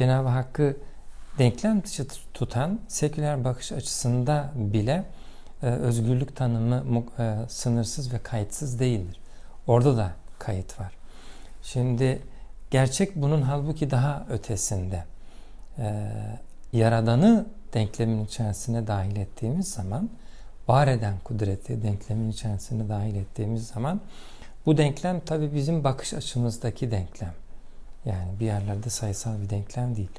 Cenab-ı Hakk'ı denklem dışı tutan seküler bakış açısında bile e, özgürlük tanımı e, sınırsız ve kayıtsız değildir. Orada da kayıt var. Şimdi gerçek bunun halbuki daha ötesinde. E, yaradanı denklemin içerisine dahil ettiğimiz zaman, var eden kudreti denklemin içerisine dahil ettiğimiz zaman bu denklem tabi bizim bakış açımızdaki denklem. Yani bir yerlerde sayısal bir denklem değil.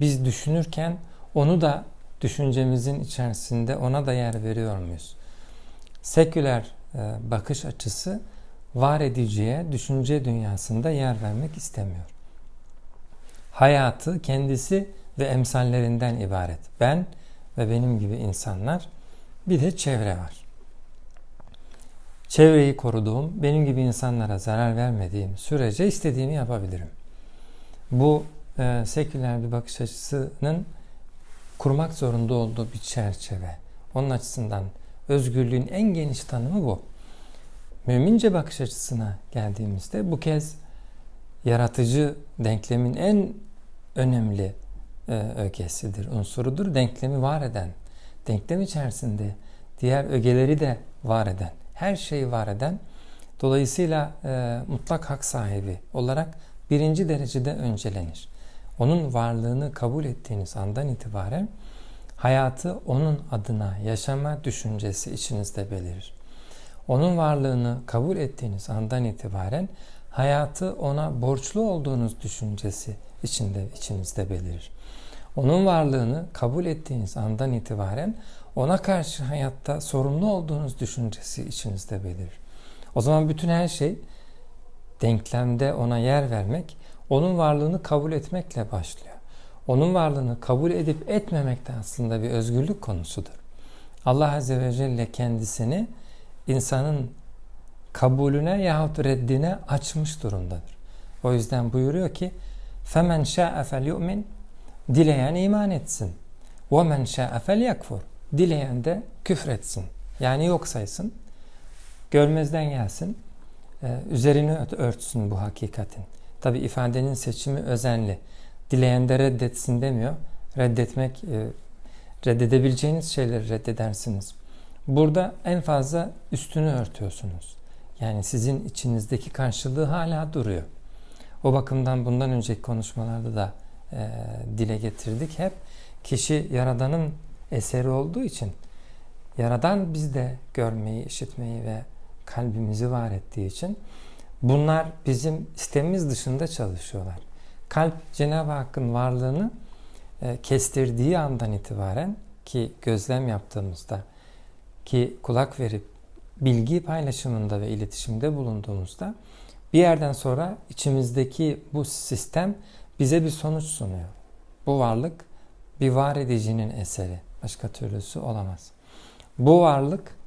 Biz düşünürken onu da düşüncemizin içerisinde ona da yer veriyor muyuz? Seküler e, bakış açısı var ediciye düşünce dünyasında yer vermek istemiyor. Hayatı kendisi ve emsallerinden ibaret. Ben ve benim gibi insanlar bir de çevre var. Çevreyi koruduğum, benim gibi insanlara zarar vermediğim sürece istediğimi yapabilirim. Bu e, seküler bir bakış açısının kurmak zorunda olduğu bir çerçeve. Onun açısından özgürlüğün en geniş tanımı bu. Mümince bakış açısına geldiğimizde bu kez yaratıcı denklemin en önemli e, ögesidir, unsurudur. Denklemi var eden, denklem içerisinde diğer ögeleri de var eden, her şeyi var eden, dolayısıyla e, mutlak hak sahibi olarak birinci derecede öncelenir. Onun varlığını kabul ettiğiniz andan itibaren hayatı onun adına yaşama düşüncesi içinizde belirir. Onun varlığını kabul ettiğiniz andan itibaren hayatı ona borçlu olduğunuz düşüncesi içinde içinizde belirir. Onun varlığını kabul ettiğiniz andan itibaren ona karşı hayatta sorumlu olduğunuz düşüncesi içinizde belirir. O zaman bütün her şey denklemde ona yer vermek, onun varlığını kabul etmekle başlıyor. Onun varlığını kabul edip etmemek de aslında bir özgürlük konusudur. Allah Azze ve Celle kendisini insanın kabulüne yahut reddine açmış durumdadır. O yüzden buyuruyor ki فَمَنْ شَاءَ فَلْيُؤْمِنْ Dileyen iman etsin. وَمَنْ شَاءَ فَلْيَكْفُرْ Dileyen de küfretsin. Yani yok saysın. Görmezden gelsin. Ee, üzerini örtsün bu hakikatin. Tabi ifadenin seçimi özenli. Dileyen de reddetsin demiyor. Reddetmek, e, reddedebileceğiniz şeyleri reddedersiniz. Burada en fazla üstünü örtüyorsunuz. Yani sizin içinizdeki karşılığı hala duruyor. O bakımdan bundan önceki konuşmalarda da e, dile getirdik hep. Kişi Yaradan'ın eseri olduğu için Yaradan bizde görmeyi, işitmeyi ve kalbimizi var ettiği için bunlar bizim istemimiz dışında çalışıyorlar. Kalp Cenab-ı Hakk'ın varlığını e, kestirdiği andan itibaren ki gözlem yaptığımızda ki kulak verip bilgi paylaşımında ve iletişimde bulunduğumuzda bir yerden sonra içimizdeki bu sistem bize bir sonuç sunuyor. Bu varlık bir var edicinin eseri. Başka türlüsü olamaz. Bu varlık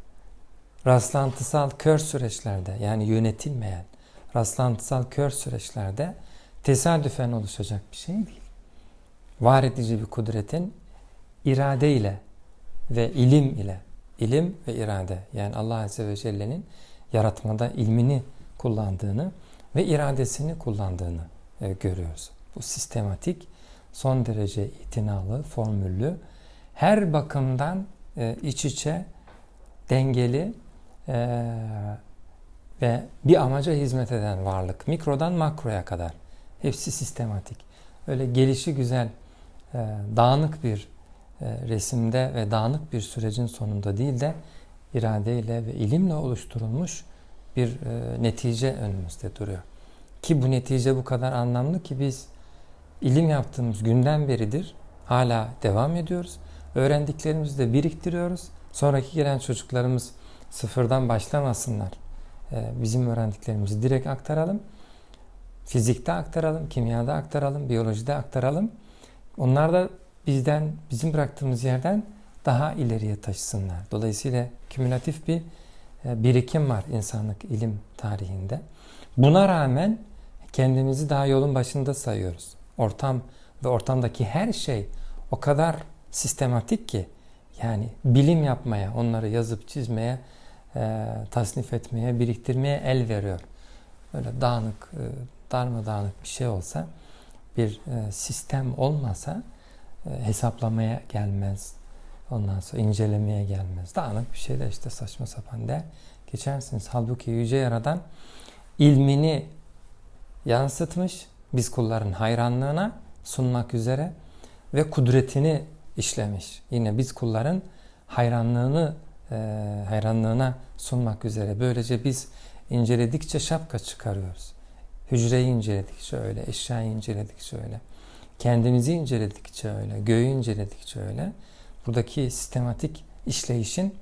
rastlantısal kör süreçlerde yani yönetilmeyen rastlantısal kör süreçlerde tesadüfen oluşacak bir şey değil. Var edici bir kudretin irade ile ve ilim ile ilim ve irade yani Allah Azze ve Celle'nin yaratmada ilmini kullandığını ve iradesini kullandığını e, görüyoruz. Bu sistematik, son derece itinalı, formüllü, her bakımdan e, iç içe, dengeli e, ve bir amaca hizmet eden varlık. Mikrodan makroya kadar. Hepsi sistematik. Öyle gelişi güzel, e, dağınık bir e, resimde ve dağınık bir sürecin sonunda değil de iradeyle ve ilimle oluşturulmuş bir e, netice önümüzde duruyor. Ki bu netice bu kadar anlamlı ki biz ilim yaptığımız günden beridir hala devam ediyoruz. Öğrendiklerimizi de biriktiriyoruz. Sonraki gelen çocuklarımız sıfırdan başlamasınlar. E, bizim öğrendiklerimizi direkt aktaralım. Fizikte aktaralım, kimyada aktaralım, biyolojide aktaralım. Onlar da bizden, bizim bıraktığımız yerden daha ileriye taşısınlar. Dolayısıyla kümülatif bir e, birikim var insanlık ilim tarihinde. Buna rağmen kendimizi daha yolun başında sayıyoruz. Ortam ve ortamdaki her şey o kadar sistematik ki yani bilim yapmaya, onları yazıp çizmeye, e, tasnif etmeye, biriktirmeye el veriyor. Böyle dağınık, e, darmadağınık bir şey olsa bir e, sistem olmasa e, hesaplamaya gelmez. Ondan sonra incelemeye gelmez. Dağınık bir şey de işte saçma sapan der geçersiniz. Halbuki Yüce Yaradan ilmini yansıtmış biz kulların hayranlığına sunmak üzere ve kudretini işlemiş. Yine biz kulların hayranlığını hayranlığına sunmak üzere. Böylece biz inceledikçe şapka çıkarıyoruz. Hücreyi inceledikçe öyle, eşyayı inceledikçe öyle. Kendimizi inceledikçe öyle, göğü inceledikçe öyle. Buradaki sistematik işleyişin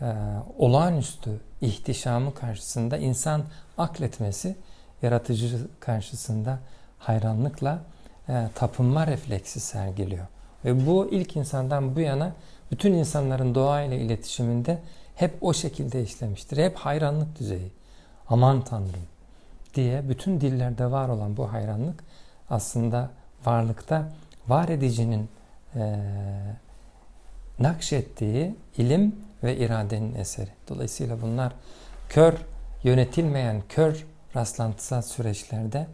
e, olağanüstü ihtişamı karşısında insan akletmesi, yaratıcı karşısında hayranlıkla e, tapınma refleksi sergiliyor. Ve bu ilk insandan bu yana bütün insanların doğayla iletişiminde hep o şekilde işlemiştir. Hep hayranlık düzeyi. Aman Tanrım diye bütün dillerde var olan bu hayranlık aslında varlıkta var edicinin e, nakşettiği ilim ve iradenin eseri. Dolayısıyla bunlar kör, yönetilmeyen kör rastlantısal süreçlerde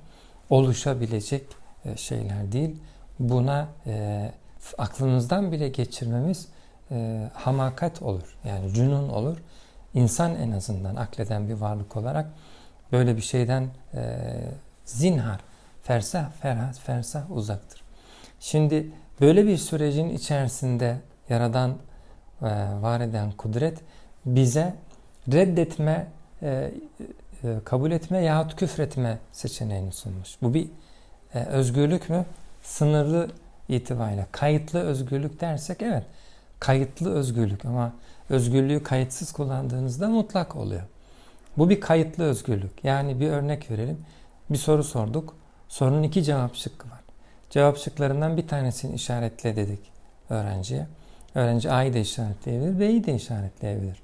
oluşabilecek e, şeyler değil. Buna e, aklımızdan bile geçirmemiz e, hamakat olur. Yani cünun olur. İnsan en azından akleden bir varlık olarak böyle bir şeyden e, zinhar, fersah, ferhat, fersah uzaktır. Şimdi böyle bir sürecin içerisinde Yaradan e, var eden kudret bize reddetme, e, e, kabul etme yahut küfretme seçeneğini sunmuş. Bu bir e, özgürlük mü? Sınırlı itibariyle. Kayıtlı özgürlük dersek evet kayıtlı özgürlük ama özgürlüğü kayıtsız kullandığınızda mutlak oluyor. Bu bir kayıtlı özgürlük. Yani bir örnek verelim. Bir soru sorduk. Sorunun iki cevap şıkkı var. Cevap şıklarından bir tanesini işaretle dedik öğrenciye. Öğrenci A'yı da işaretleyebilir, B'yi de işaretleyebilir.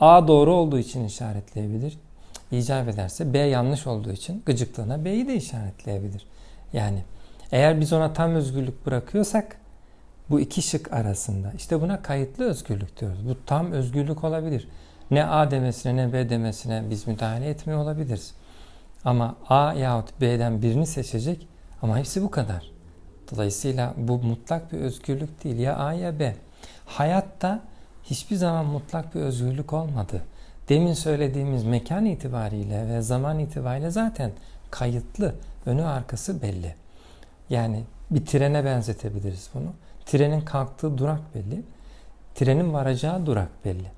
A doğru olduğu için işaretleyebilir. İcap ederse B yanlış olduğu için gıcıklığına B'yi de işaretleyebilir. Yani eğer biz ona tam özgürlük bırakıyorsak bu iki şık arasında işte buna kayıtlı özgürlük diyoruz. Bu tam özgürlük olabilir. Ne A demesine ne B demesine biz müdahale etmiyor olabiliriz. Ama A yahut B'den birini seçecek ama hepsi bu kadar. Dolayısıyla bu mutlak bir özgürlük değil. Ya A ya B. Hayatta hiçbir zaman mutlak bir özgürlük olmadı. Demin söylediğimiz mekan itibariyle ve zaman itibariyle zaten kayıtlı, önü arkası belli. Yani bir trene benzetebiliriz bunu. Trenin kalktığı durak belli. Trenin varacağı durak belli.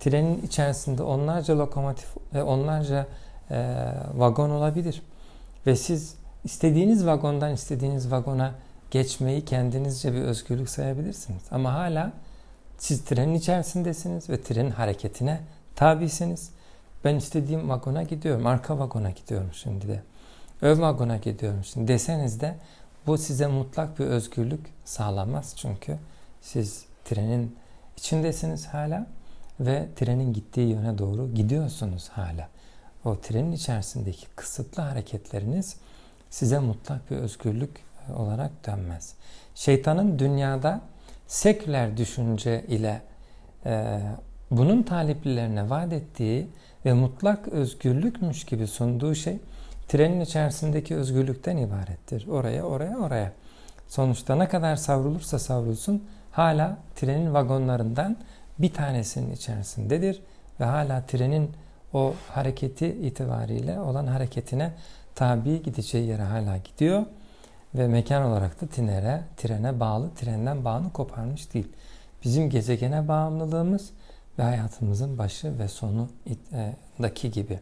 Trenin içerisinde onlarca lokomotif ve onlarca e, vagon olabilir. Ve siz istediğiniz vagondan istediğiniz vagona geçmeyi kendinizce bir özgürlük sayabilirsiniz. Ama hala siz trenin içerisindesiniz ve trenin hareketine tabisiniz. Ben istediğim vagona gidiyorum. Arka vagona gidiyorum şimdi de. Ön vagona gidiyorum şimdi deseniz de bu size mutlak bir özgürlük sağlamaz. Çünkü siz trenin içindesiniz hala ve trenin gittiği yöne doğru gidiyorsunuz hala. O trenin içerisindeki kısıtlı hareketleriniz size mutlak bir özgürlük olarak dönmez. Şeytanın dünyada seküler düşünce ile e, bunun taliplilerine vaat ettiği ve mutlak özgürlükmüş gibi sunduğu şey trenin içerisindeki özgürlükten ibarettir. Oraya, oraya, oraya. Sonuçta ne kadar savrulursa savrulsun hala trenin vagonlarından bir tanesinin içerisindedir ve hala trenin o hareketi itibariyle olan hareketine tabi gideceği yere hala gidiyor ve mekan olarak da trene, trene bağlı, trenden bağını koparmış değil. Bizim gezegene bağımlılığımız ve hayatımızın başı ve sonundaki gibi.